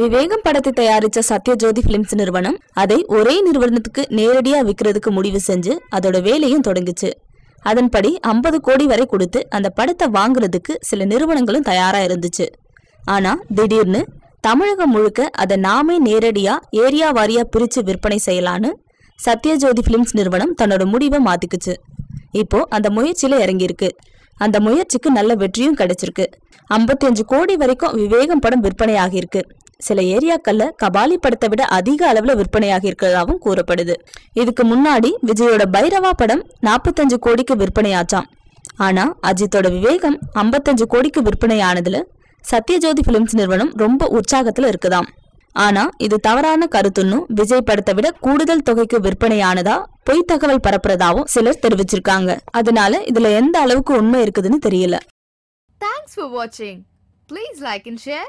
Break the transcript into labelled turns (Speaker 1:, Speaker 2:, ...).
Speaker 1: விவேகம் படத்தை தயாரிச்ச சத்யஜோதி பிலிம்ஸ் நிறுவனம் அதை ஒரே நிறுவனத்துக்கு நேரடியா விற்கிறதுக்கு முடிவு செஞ்சு அதோட வேலையும் தொடங்குச்சு. அதன்படி 50 கோடி வரை கொடுத்து அந்த படத்தை வாங்குறதுக்கு சில நிறுவனங்களும் தயாரா இருந்துச்சு. ஆனா திடீர்னு தமிழகம் முழுக்க அதை நாமே நேரடியா ஏரியா வாரியா பிரிச்சு விற்பனை செய்யலான்னு சத்யஜோதி பிலிம்ஸ் நிறுவனம் தன்னோட முடிவை மாத்திக்குச்சு. இப்போ அந்த முயற்சியில இறங்கியிருக்கு. அந்த முயற்சிக்கு நல்ல வெற்றியும் கிடைச்சிருக்கு. 55 கோடி வரைக்கும் விவேகம் படம் விற்பனை ஆகியிருக்கு சில ஏரியாக்கள்ல கபாலி படத்தை விட அதிக அளவுல விற்பனையாகி இருக்கிறதாகவும் கூறப்படுது. இதுக்கு முன்னாடி விஜயோட பைரவா படம் 45 கோடிக்கு விற்பனையாச்சாம். ஆனா அஜித்தோட விவேகம் 55 கோடிக்கு விற்பனையானதுல சத்யஜோதி பிலிம்ஸ் நிறுவனம் ரொம்ப உற்சாகத்துல இருக்குதாம். ஆனா இது தவறான கருத்துன்னும் விஜய் படத்தை விட கூடுதல் தொகைக்கு விற்பனையானதா பொய் தகவல் பரப்புறதாவும் சிலர் தெரிவிச்சிருக்காங்க. அதனால இதுல எந்த அளவுக்கு உண்மை இருக்குதுன்னு தெரியல.
Speaker 2: தேங்க்ஸ் ஃபார் வாட்சிங் please like and share